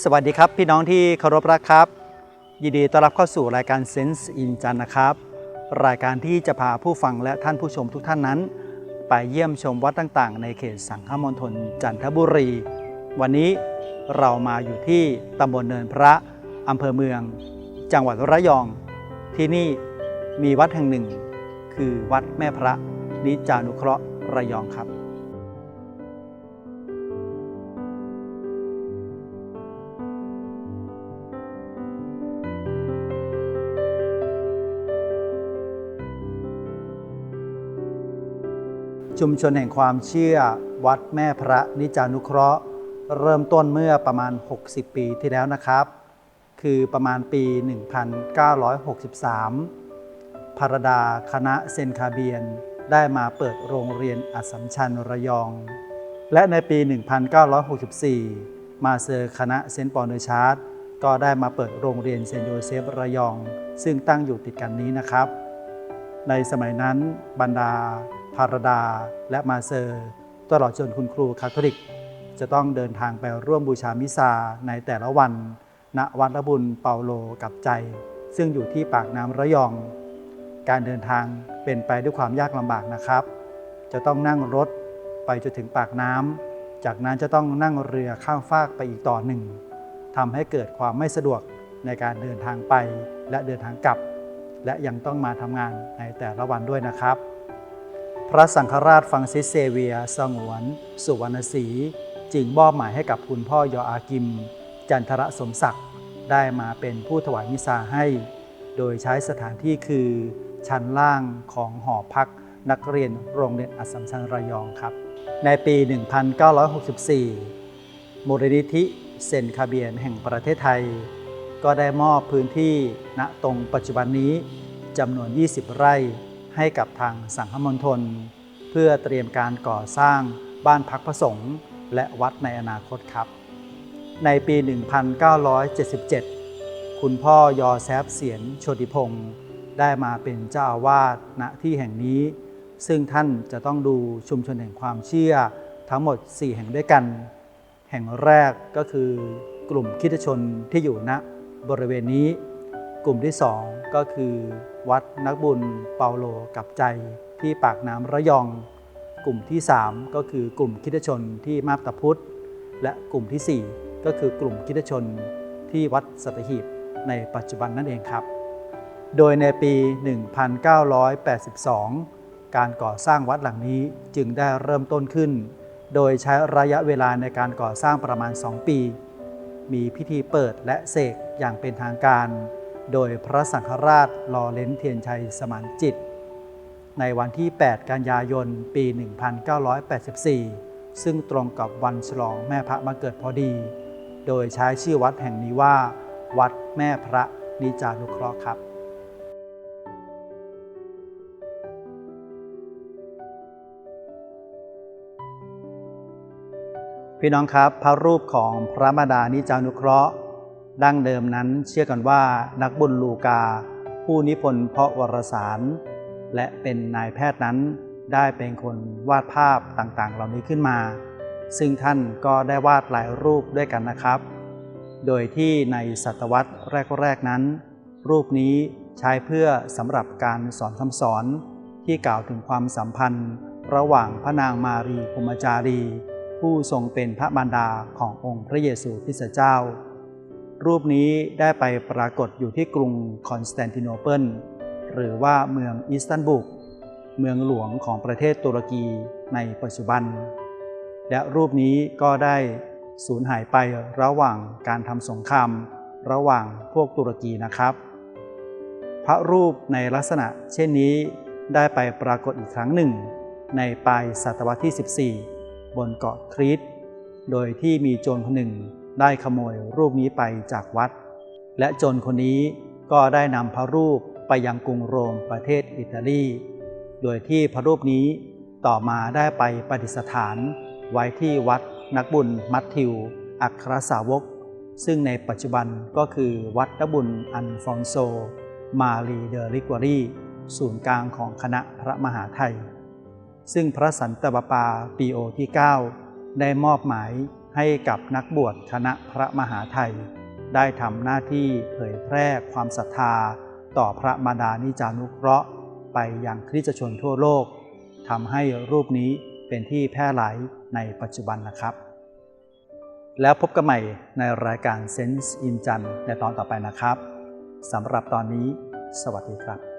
สวัสดีครับ พี่น้องที่เคารพรักครับ ยินดีต้อนรับเข้าสู่รายการ Sense in จันนะครับ รายการที่จะพาผู้ฟังและท่านผู้ชมทุกท่านนั้น ไปเยี่ยมชมวัดต่างๆ ในเขตสังฆมณฑลจันทบุรี วันนี้เรามาอยู่ที่ตำบลเนินพระอำเภอเมือง จังหวัดระยอง ที่นี่มีวัดแห่งหนึ่ง คือวัดแม่พระนิจานุเคราะห์ระยองครับ ชุมชนแห่งความเชื่อวัดแม่พระนิจานุเคราะห์ เริ่มต้นเมื่อประมาณ 60 ปีที่แล้วนะครับ คือประมาณปี 1963พารดาคณะเซนคาเบียน ได้มาเปิดโรงเรียนอัสัมชัญระยอง และในปี 1964 มาเซอร์คณะเซนปอเนอร์ชาร์ดก็ได้มาเปิดโรงเรียนเซนโยเซฟระยอง ซึ่งตั้งอยู่ติดกันนี้นะครับ ในสมัยนั้นบรรดา พารดา และมาเซอร์ ตลอดจนคุณครูคาทอลิก จะต้องเดินทางไปร่วมบูชามิซาในแต่ละวัน ณวัดละบุญเปาโลกับใจ ซึ่งอยู่ที่ปากน้ำระยอง การเดินทางเป็นไปด้วยความยากลำบากนะครับ จะต้องนั่งรถไปจนถึงปากน้ำจากนั้นจะต้องนั่งเรือข้ามฟากไปอีกต่อหนึ่งทำให้เกิดความไม่สะดวกในการเดินทางไปและเดินทางกลับ และยังต้องมาทำงานในแต่ละวันด้วยนะครับ พระสังฆราชฟังซิสเซเวีย สงวน สุวรรณศรีจึงมอบหมายให้กับคุณพ่อยออากิม จันทรสมศักดิ์ได้มาเป็นผู้ถวายมิซาให้ โดยใช้สถานที่คือชั้นล่างของหอพักนักเรียนโรงเรียนอัสสัมชัญระยองครับ ในปี 1964 มูลนิธิเซนคาเบียนแห่งประเทศไทย ก็ได้มอบพื้นที่ณตรงปัจจุบันนี้จำนวน 20 ไร่ ให้กับทางสังฆมณฑลเพื่อเตรียมการก่อสร้างบ้านพักพระสงฆ์และวัดในอนาคตครับ ในปี 1977 คุณพ่อยอแซฟเสียนโชติพงศ์ได้มาเป็นเจ้าอาวาสณที่แห่งนี้ ซึ่งท่านจะต้องดูชุมชนแห่งความเชื่อทั้งหมด 4 แห่งด้วยกัน แห่งแรกก็คือกลุ่มคริสตชนที่อยู่ณบริเวณนี้ กลุ่มที่สองก็คือ วัดนักบุญเปาโลกับใจที่ปากน้ำระยอง กลุ่มที่ 3 ก็คือกลุ่มคริสตชนที่มาบตาพุธและกลุ่มทีสี่ 4 ก็คือกลุ่มคริสตชนที่วัดสัตหีบในปัจจุบันนั่นเองครับ โดยในปี 1982 การก่อสร้างวัดหลังนี้จึงได้เริ่มต้นขึ้น โดยใช้ระยะเวลาในการก่อสร้างประมาณ 2 ปี มีพิธีเปิดและเสกอย่างเป็นทางการ โดยพระสังฆราชลอเลนเทียนชัยสมานจิต ในวันที่ 8 กันยายน ปี 1984 ซึ่งตรงกับวันฉลองแม่พระมาเกิดพอดี โดยใช้ชื่อวัดแห่งนี้ว่า วัดแม่พระนิจานุเคราะห์ครับพี่น้องครับ พระรูปของพระมดานิจานุเคราะห์ ดั้งเดิมนั้นเชื่อกันว่านักบุญลูกา ผู้นิพนธ์เพราะวรสาร และเป็นนายแพทย์นั้นได้เป็นคนวาดภาพต่างๆ เหล่านี้ขึ้นมา ซึ่งท่านก็ได้วาดหลายรูปด้วยกันนะครับ โดยที่ในศตวรรษแรก ๆ นั้น รูปนี้ใช้เพื่อสำหรับการสอนคำสอน ที่กล่าวถึงความสัมพันธ์ ระหว่างพระนางมารีพรหมจารี ผู้ทรงเป็นพระมารดาขององค์พระเยซูคริสต์เจ้า รูปนี้ได้ไปปรากฏอยู่ที่กรุงคอนสแตนติโนเปิลหรือว่าเมืองอิสตันบูลเมืองหลวงของประเทศตุรกีในปัจจุบัน และรูปนี้ก็ได้สูญหายไประหว่างการทำสงครามระหว่างพวกตุรกีนะครับ พระรูปในลักษณะเช่นนี้ได้ไปปรากฏอีกครั้งหนึ่ง ในปลายศตวรรษที่ 14 บนเกาะครีตโดยที่มีโจรคนหนึ่ง ได้ขโมยรูปนี้ไปจากวัด และโจรคนนี้ก็ได้นำพระรูปไปยังกรุงโรมประเทศอิตาลี โดยที่พระรูปนี้ต่อมาได้ไปประดิษฐาน ไว้ที่วัดนักบุญมัทธิว อัครสาวก ซึ่งในปัจจุบันก็คือวัดนักบุญอันฟอนโซ มารีเดอริกวารีศูนย์กลางของคณะพระมหาไทย ซึ่งพระสันตะปาปาปีโอที่ 9 ได้มอบหมาย ให้กับนักบวชคณะพระมหาไทย ได้ทำหน้าที่เผยแพร่ความศรัทธา ต่อพระมาดานิจานุเคราะห์ ไปยังคริสตชนทั่วโลกทำให้รูปนี้เป็นที่แพร่หลายในปัจจุบันนะครับ แล้วพบกันใหม่ในรายการ Sense in จันในตอนต่อไปนะครับสำหรับตอนนี้ สวัสดีครับ